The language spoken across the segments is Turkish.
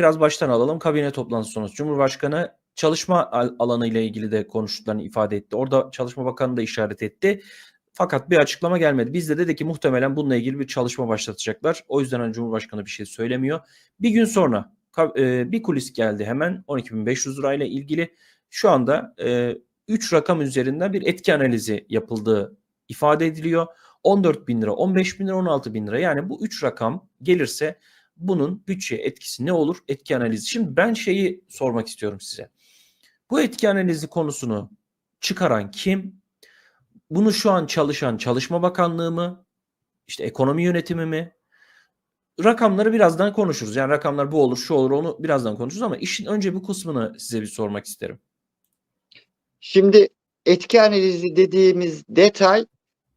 biraz baştan alalım. Kabine toplantısı sonrası Cumhurbaşkanı çalışma al- alanı ile ilgili de konuştuklarını ifade etti. Orada Çalışma Bakanı da işaret etti. Fakat bir açıklama gelmedi. Biz de dedi ki muhtemelen bununla ilgili bir çalışma başlatacaklar. O yüzden hani Cumhurbaşkanı bir şey söylemiyor. Bir gün sonra e, bir kulis geldi hemen 12.500 lirayla ilgili. Şu anda 3 rakam üzerinden bir etki analizi yapıldığı ifade ediliyor. 14 bin lira, 15 bin lira, 16 bin lira. Yani bu 3 rakam gelirse bunun bütçe etkisi ne olur? Etki analizi. Şimdi ben şeyi sormak istiyorum size. Bu etki analizi konusunu çıkaran kim? Bunu şu an çalışan Çalışma Bakanlığı mı? İşte ekonomi yönetimi mi? Rakamları birazdan konuşuruz. Yani rakamlar bu olur, şu olur, onu birazdan konuşuruz ama işin önce bu kısmını size bir sormak isterim. Şimdi etki analizi dediğimiz detay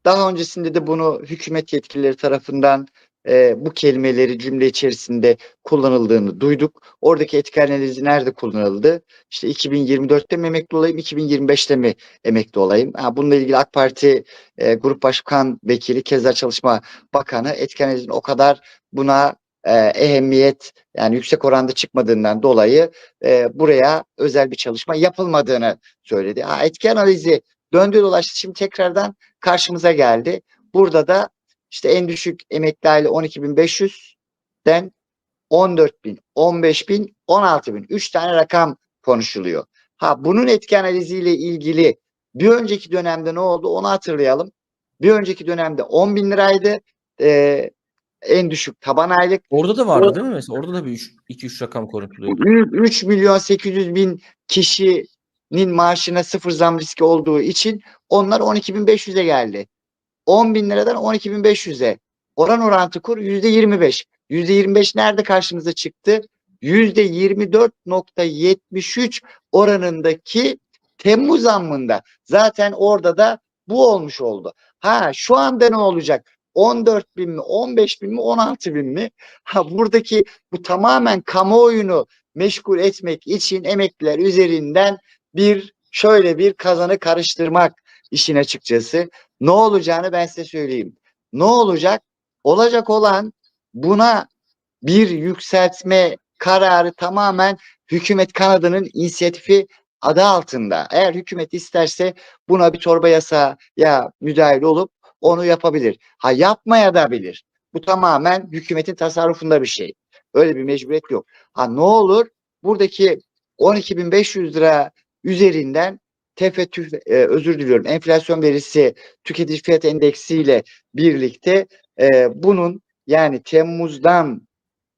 daha öncesinde de bunu hükümet yetkilileri tarafından e, bu kelimeleri cümle içerisinde kullanıldığını duyduk. Oradaki etki analizi nerede kullanıldı? İşte 2024'te mi emekli olayım, 2025'te mi emekli olayım? Ha, bununla ilgili AK Parti e, Grup Başkan Vekili, Keza Çalışma Bakanı etki analizinin o kadar buna e, ehemmiyet yani yüksek oranda çıkmadığından dolayı e, buraya özel bir çalışma yapılmadığını söyledi. Ha, etki analizi döndü dolaştı şimdi tekrardan karşımıza geldi. Burada da işte en düşük emekli aile 12.500'den 14.000, 15.000, 16.000 üç tane rakam konuşuluyor. Ha bunun etki analiziyle ilgili bir önceki dönemde ne oldu onu hatırlayalım. Bir önceki dönemde 10 bin liraydı. Ee, en düşük taban aylık. Orada da vardı O- değil mi mesela? Orada da bir 2-3 rakam konuşuluyor. 3 milyon 800 bin kişinin maaşına sıfır zam riski olduğu için onlar 12.500'e geldi. 10 bin liradan 12.500'e. Oran orantı kur %25. %25 nerede karşımıza çıktı? %24.73 oranındaki Temmuz zammında. Zaten orada da bu olmuş oldu. Ha şu anda ne olacak? 14 bin mi, 15 bin mi, 16 bin mi? Ha buradaki bu tamamen kamuoyunu meşgul etmek için emekliler üzerinden bir şöyle bir kazanı karıştırmak işin açıkçası. Ne olacağını ben size söyleyeyim. Ne olacak? Olacak olan buna bir yükseltme kararı tamamen hükümet kanadının inisiyatifi adı altında. Eğer hükümet isterse buna bir torba yasa ya müdahil olup onu yapabilir. Ha yapmaya da bilir. Bu tamamen hükümetin tasarrufunda bir şey. Öyle bir mecburiyet yok. Ha ne olur? Buradaki 12.500 lira üzerinden tefe e, özür diliyorum enflasyon verisi tüketici fiyat endeksiyle birlikte e, bunun yani Temmuz'dan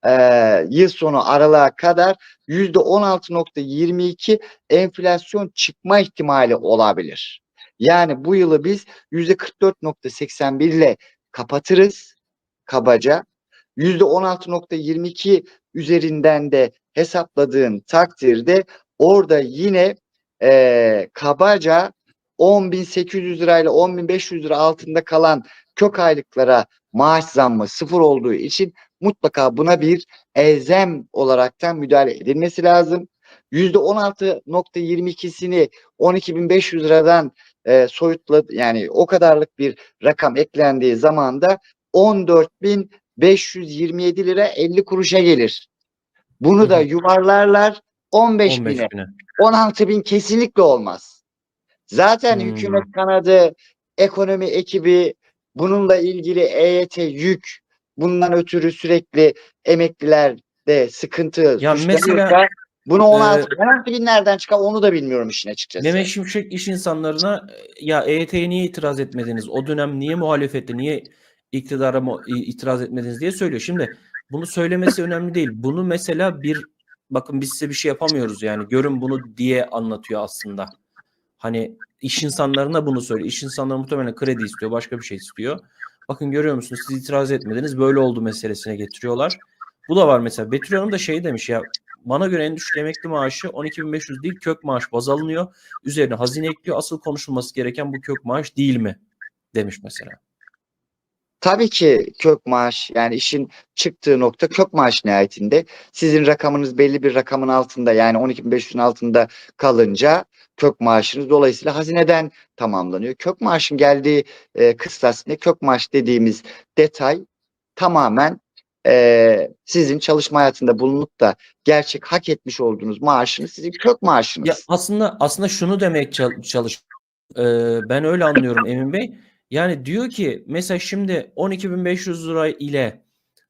e, yıl sonu aralığa kadar yüzde 16.22 enflasyon çıkma ihtimali olabilir. Yani bu yılı biz yüzde 44.81 ile kapatırız kabaca. Yüzde 16.22 üzerinden de hesapladığın takdirde orada yine e, kabaca 10.800 lirayla 10.500 lira altında kalan kök aylıklara maaş zammı sıfır olduğu için mutlaka buna bir elzem olaraktan müdahale edilmesi lazım. %16.22'sini 12.500 liradan e, soyutladı yani o kadarlık bir rakam eklendiği zaman da 14.527 lira 50 kuruşa gelir. Bunu da yuvarlarlar 15 15 bine. bine. 16 bin kesinlikle olmaz. Zaten Hmm. hükümet kanadı, ekonomi ekibi bununla ilgili EYT yük bundan ötürü sürekli emeklilerde sıkıntı Ya mesela, bunu 16, e, 16 bin nereden çıkar onu da bilmiyorum işin açıkçası. Mehmet Şimşek iş insanlarına ya EYT'ye niye itiraz etmediniz? O dönem niye muhalefette, niye iktidara mu- itiraz etmediniz diye söylüyor. Şimdi bunu söylemesi önemli değil. Bunu mesela bir bakın biz size bir şey yapamıyoruz yani görün bunu diye anlatıyor aslında. Hani iş insanlarına bunu söylüyor. İş insanları muhtemelen kredi istiyor, başka bir şey istiyor. Bakın görüyor musunuz siz itiraz etmediniz böyle oldu meselesine getiriyorlar. Bu da var mesela. Betül Hanım da şey demiş ya bana göre en düşük emekli maaşı 12.500 değil kök maaş baz alınıyor. Üzerine hazine ekliyor. Asıl konuşulması gereken bu kök maaş değil mi? Demiş mesela. Tabii ki kök maaş yani işin çıktığı nokta kök maaş nihayetinde. Sizin rakamınız belli bir rakamın altında yani 12.500'ün altında kalınca kök maaşınız dolayısıyla hazineden tamamlanıyor. Kök maaşın geldiği e, kıstas ne? Kök maaş dediğimiz detay tamamen e, sizin çalışma hayatında bulunup da gerçek hak etmiş olduğunuz maaşınız sizin kök maaşınız. Ya aslında aslında şunu demek çal- çalış. Ee, ben öyle anlıyorum Emin Bey. Yani diyor ki mesela şimdi 12.500 lira ile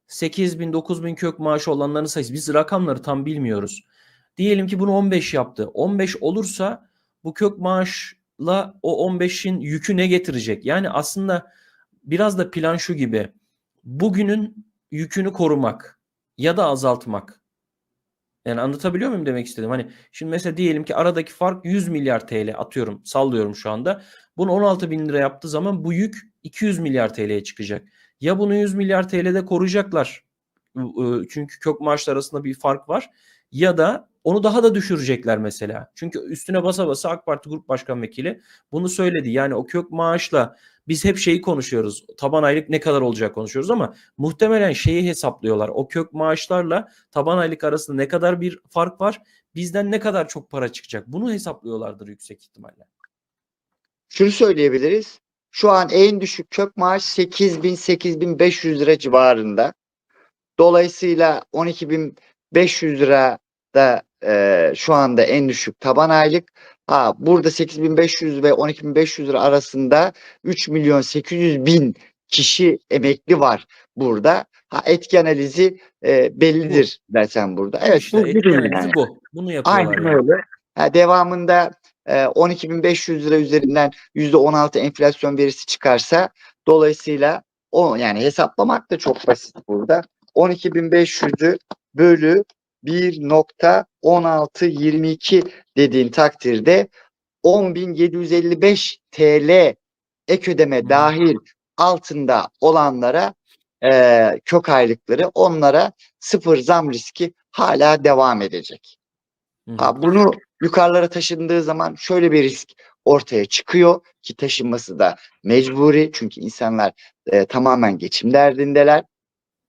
8.000 9.000 kök maaşı olanların sayısı biz rakamları tam bilmiyoruz. Diyelim ki bunu 15 yaptı. 15 olursa bu kök maaşla o 15'in yükü ne getirecek? Yani aslında biraz da plan şu gibi. Bugünün yükünü korumak ya da azaltmak. Yani anlatabiliyor muyum demek istedim? Hani şimdi mesela diyelim ki aradaki fark 100 milyar TL atıyorum sallıyorum şu anda. Bunu 16 bin lira yaptığı zaman bu yük 200 milyar TL'ye çıkacak. Ya bunu 100 milyar TL'de koruyacaklar. Iı, Çünkü kök maaşlar arasında bir fark var. Ya da onu daha da düşürecekler mesela. Çünkü üstüne basa basa AK Parti Grup Başkan Vekili bunu söyledi. Yani o kök maaşla biz hep şeyi konuşuyoruz. Taban aylık ne kadar olacak konuşuyoruz ama muhtemelen şeyi hesaplıyorlar. O kök maaşlarla taban aylık arasında ne kadar bir fark var? Bizden ne kadar çok para çıkacak? Bunu hesaplıyorlardır yüksek ihtimalle. Şunu söyleyebiliriz. Şu an en düşük kök maaş 8000-8500 lira civarında. Dolayısıyla 12500 lira da e, şu anda en düşük taban aylık. Ha, burada 8500 ve 12500 lira arasında 3 milyon 800 bin kişi emekli var burada. Ha, etki analizi e, bellidir dersen burada. Evet işte bu etki analizi yani. bu. Bunu yapıyorlar. Aynen yani. öyle. Ha, devamında e, 12.500 lira üzerinden %16 enflasyon verisi çıkarsa dolayısıyla o yani hesaplamak da çok basit burada. 12.500'ü bölü 1.1622 dediğin takdirde 10.755 TL ek ödeme dahil altında olanlara e, kök aylıkları onlara sıfır zam riski hala devam edecek. Ha, bunu yukarılara taşındığı zaman şöyle bir risk ortaya çıkıyor ki taşınması da mecburi çünkü insanlar e, tamamen geçim derdindeler.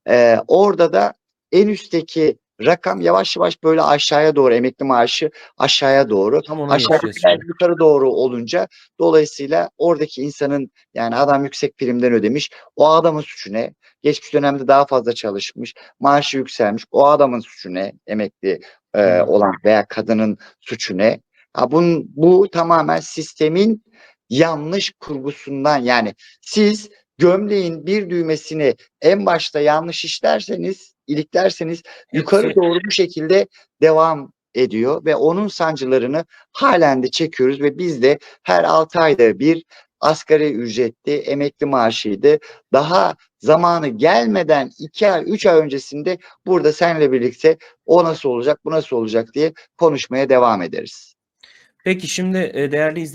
E, orada da en üstteki rakam yavaş yavaş böyle aşağıya doğru emekli maaşı aşağıya doğru Tam onu aşağıya geçeceğiz şimdi. yukarı doğru olunca dolayısıyla oradaki insanın yani adam yüksek primden ödemiş o adamın suçu ne? Geçmiş dönemde daha fazla çalışmış maaşı yükselmiş o adamın suçu ne? Emekli e, olan veya kadının suçu ne? Ha, bunun, bu tamamen sistemin yanlış kurgusundan yani siz gömleğin bir düğmesini en başta yanlış işlerseniz, iliklerseniz yukarı doğru bu şekilde devam ediyor ve onun sancılarını halen de çekiyoruz ve biz de her 6 ayda bir asgari ücretli emekli maaşıydı. Daha zamanı gelmeden 2 ay 3 ay öncesinde burada seninle birlikte o nasıl olacak bu nasıl olacak diye konuşmaya devam ederiz. Peki şimdi e, değerli izleyiciler